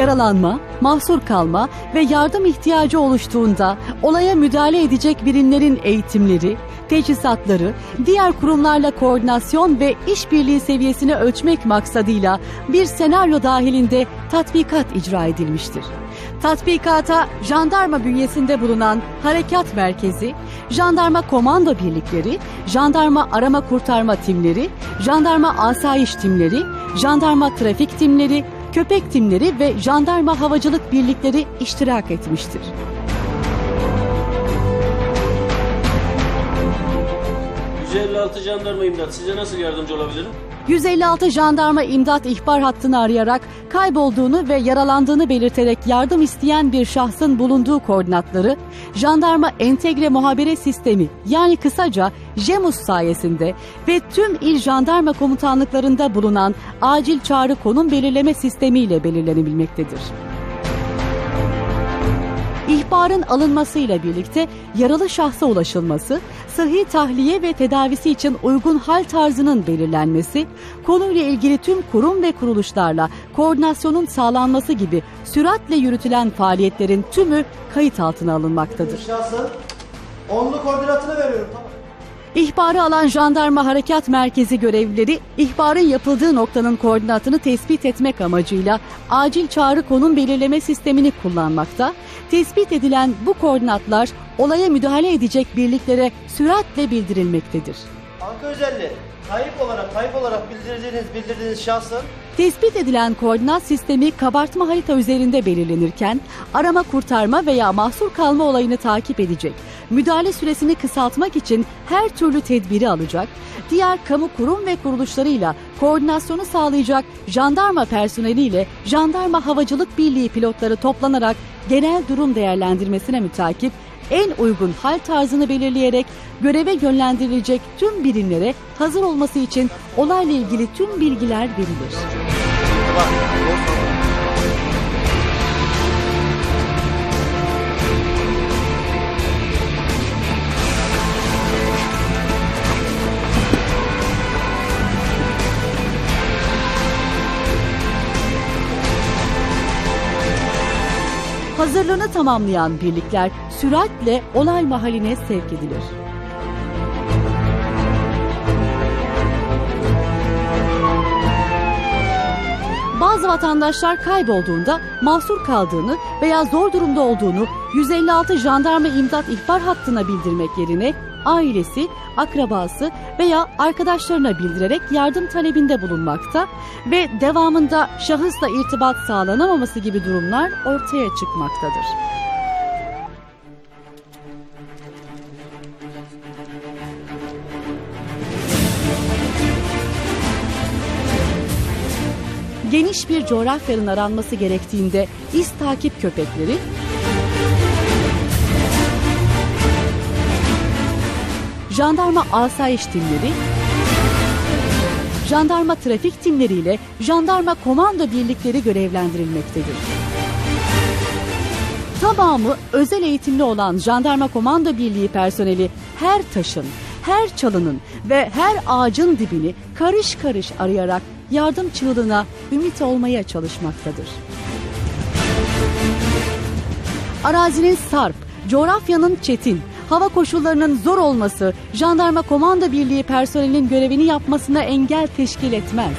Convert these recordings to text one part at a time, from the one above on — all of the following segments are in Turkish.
Yaralanma, mahsur kalma ve yardım ihtiyacı oluştuğunda olaya müdahale edecek birimlerin eğitimleri, teçhizatları, diğer kurumlarla koordinasyon ve işbirliği seviyesini ölçmek maksadıyla bir senaryo dahilinde tatbikat icra edilmiştir. Tatbikata jandarma bünyesinde bulunan harekat merkezi, jandarma komando birlikleri, jandarma arama kurtarma timleri, jandarma asayiş timleri, jandarma trafik timleri, köpek timleri ve jandarma havacılık birlikleri iştirak etmiştir. 156 jandarma imdat. Size nasıl yardımcı olabilirim? 156 jandarma imdat ihbar hattını arayarak kaybolduğunu ve yaralandığını belirterek yardım isteyen bir şahsın bulunduğu koordinatları Jandarma Entegre Muhabere Sistemi yani kısaca JEMUS sayesinde ve tüm il jandarma komutanlıklarında bulunan acil çağrı konum belirleme sistemiyle belirlenebilmektedir. İhbarın alınmasıyla birlikte yaralı şahsa ulaşılması, sıhhi tahliye ve tedavisi için uygun hal tarzının belirlenmesi, konuyla ilgili tüm kurum ve kuruluşlarla koordinasyonun sağlanması gibi süratle yürütülen faaliyetlerin tümü kayıt altına alınmaktadır. Şahsın onlu koordinatını veriyorum. Tamam. İhbarı alan jandarma harekat merkezi görevlileri ihbarın yapıldığı noktanın koordinatını tespit etmek amacıyla acil çağrı konum belirleme sistemini kullanmakta. Tespit edilen bu koordinatlar olaya müdahale edecek birliklere süratle bildirilmektedir. Anka özelliği. Kayıp olarak, kayıp olarak bildirdiğiniz, bildirdiğiniz şahsın Tespit edilen koordinat sistemi kabartma harita üzerinde belirlenirken arama kurtarma veya mahsur kalma olayını takip edecek. Müdahale süresini kısaltmak için her türlü tedbiri alacak. Diğer kamu kurum ve kuruluşlarıyla koordinasyonu sağlayacak jandarma personeliyle jandarma havacılık birliği pilotları toplanarak genel durum değerlendirmesine mütakip en uygun hal tarzını belirleyerek göreve yönlendirilecek tüm birimlere hazır olması için olayla ilgili tüm bilgiler verilir. Hazırlığını tamamlayan birlikler süratle olay mahalline sevk edilir. Bazı vatandaşlar kaybolduğunda mahsur kaldığını veya zor durumda olduğunu 156 jandarma imdat ihbar hattına bildirmek yerine ailesi, akrabası veya arkadaşlarına bildirerek yardım talebinde bulunmakta ve devamında şahısla irtibat sağlanamaması gibi durumlar ortaya çıkmaktadır. Geniş bir coğrafyanın aranması gerektiğinde iz takip köpekleri jandarma asayiş timleri, jandarma trafik timleriyle jandarma komando birlikleri görevlendirilmektedir. Tamamı özel eğitimli olan jandarma komando birliği personeli her taşın, her çalının ve her ağacın dibini karış karış arayarak yardım çığlığına ümit olmaya çalışmaktadır. Arazinin sarp, coğrafyanın çetin, hava koşullarının zor olması jandarma komando birliği personelinin görevini yapmasına engel teşkil etmez.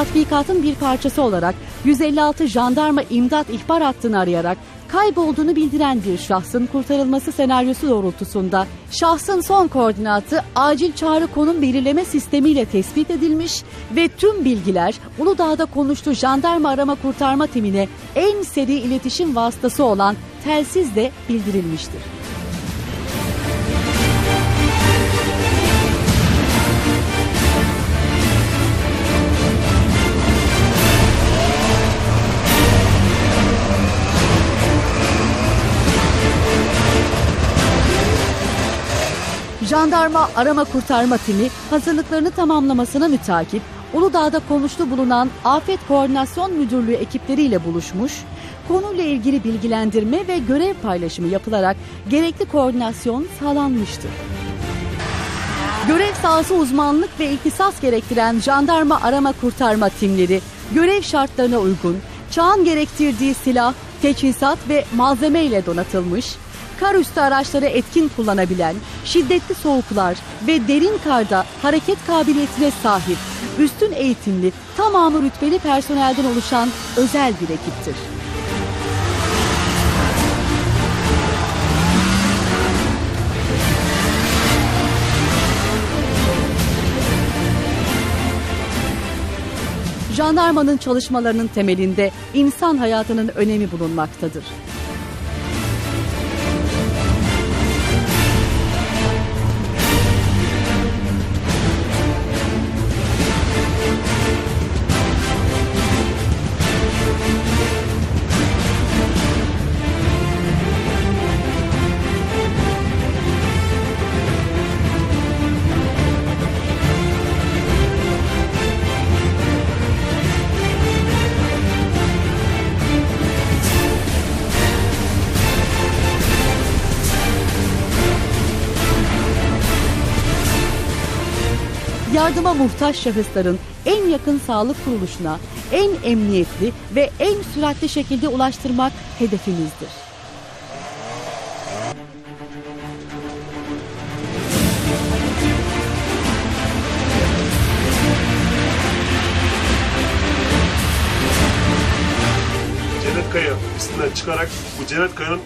Tatbikatın bir parçası olarak 156 jandarma imdat ihbar hattını arayarak kaybolduğunu bildiren bir şahsın kurtarılması senaryosu doğrultusunda şahsın son koordinatı acil çağrı konum belirleme sistemiyle tespit edilmiş ve tüm bilgiler Uludağ'da konuştuğu jandarma arama kurtarma timine en seri iletişim vasıtası olan telsizle bildirilmiştir. Jandarma arama kurtarma timi hazırlıklarını tamamlamasına mütakip Uludağ'da konuşlu bulunan Afet Koordinasyon Müdürlüğü ekipleriyle buluşmuş, konuyla ilgili bilgilendirme ve görev paylaşımı yapılarak gerekli koordinasyon sağlanmıştır. Görev sahası uzmanlık ve ihtisas gerektiren jandarma arama kurtarma timleri görev şartlarına uygun, çağın gerektirdiği silah, teçhizat ve malzeme ile donatılmış, kar üstü araçları etkin kullanabilen, şiddetli soğuklar ve derin karda hareket kabiliyetine sahip, üstün eğitimli, tamamı rütbeli personelden oluşan özel bir ekiptir. Jandarmanın çalışmalarının temelinde insan hayatının önemi bulunmaktadır. Yardıma muhtaç şahısların en yakın sağlık kuruluşuna en emniyetli ve en süratli şekilde ulaştırmak hedefimizdir. Cennet Kaya üstünden çıkarak bu Cennet Kaya'nın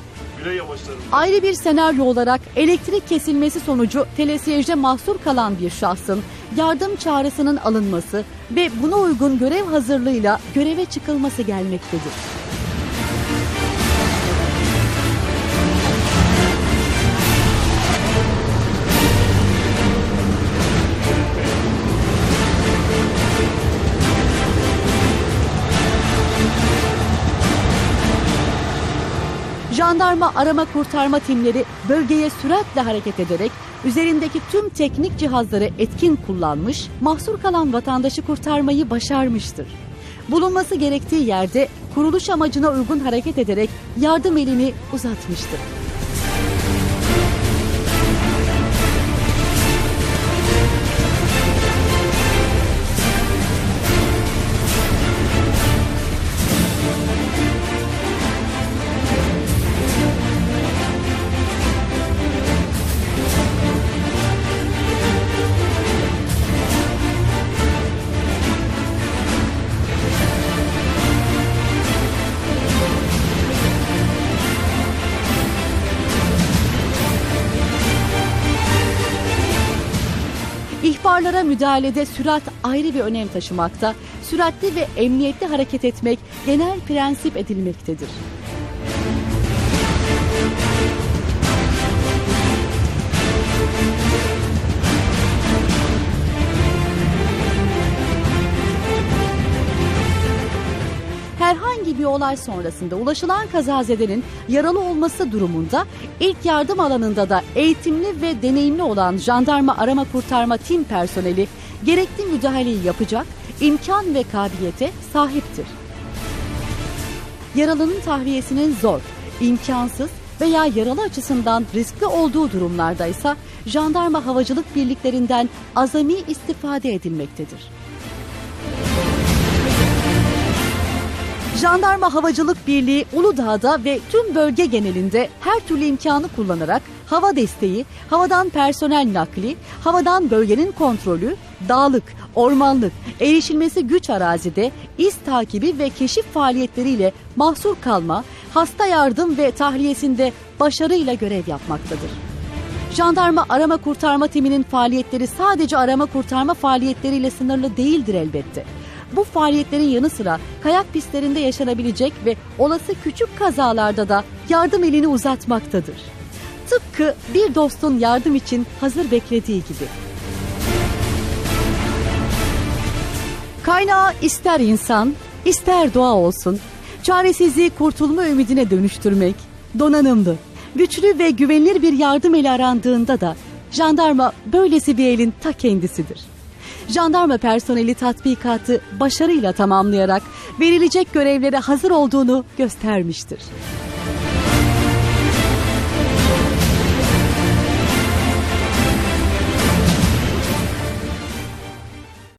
güney yamaçlarında Ayrı bir senaryo olarak elektrik kesilmesi sonucu telesiyejde mahsur kalan bir şahsın yardım çağrısının alınması ve buna uygun görev hazırlığıyla göreve çıkılması gelmektedir. Jandarma arama kurtarma timleri bölgeye süratle hareket ederek üzerindeki tüm teknik cihazları etkin kullanmış, mahsur kalan vatandaşı kurtarmayı başarmıştır. Bulunması gerektiği yerde kuruluş amacına uygun hareket ederek yardım elini uzatmıştır. İhbarlara müdahalede sürat ayrı bir önem taşımakta, süratli ve emniyetli hareket etmek genel prensip edilmektedir. Herhangi bir olay sonrasında ulaşılan kazazedenin yaralı olması durumunda ilk yardım alanında da eğitimli ve deneyimli olan jandarma arama kurtarma tim personeli gerekli müdahaleyi yapacak imkan ve kabiliyete sahiptir. Yaralının tahliyesinin zor, imkansız veya yaralı açısından riskli olduğu durumlarda ise jandarma havacılık birliklerinden azami istifade edilmektedir. Jandarma Havacılık Birliği Uludağ'da ve tüm bölge genelinde her türlü imkanı kullanarak hava desteği, havadan personel nakli, havadan bölgenin kontrolü, dağlık, ormanlık, erişilmesi güç arazide iz takibi ve keşif faaliyetleriyle mahsur kalma, hasta yardım ve tahliyesinde başarıyla görev yapmaktadır. Jandarma arama kurtarma timinin faaliyetleri sadece arama kurtarma faaliyetleriyle sınırlı değildir elbette. Bu faaliyetlerin yanı sıra kayak pistlerinde yaşanabilecek ve olası küçük kazalarda da yardım elini uzatmaktadır. Tıpkı bir dostun yardım için hazır beklediği gibi. Kaynağı ister insan, ister doğa olsun, çaresizliği kurtulma ümidine dönüştürmek, donanımlı, güçlü ve güvenilir bir yardım eli arandığında da jandarma böylesi bir elin ta kendisidir. Jandarma personeli tatbikatı başarıyla tamamlayarak verilecek görevlere hazır olduğunu göstermiştir.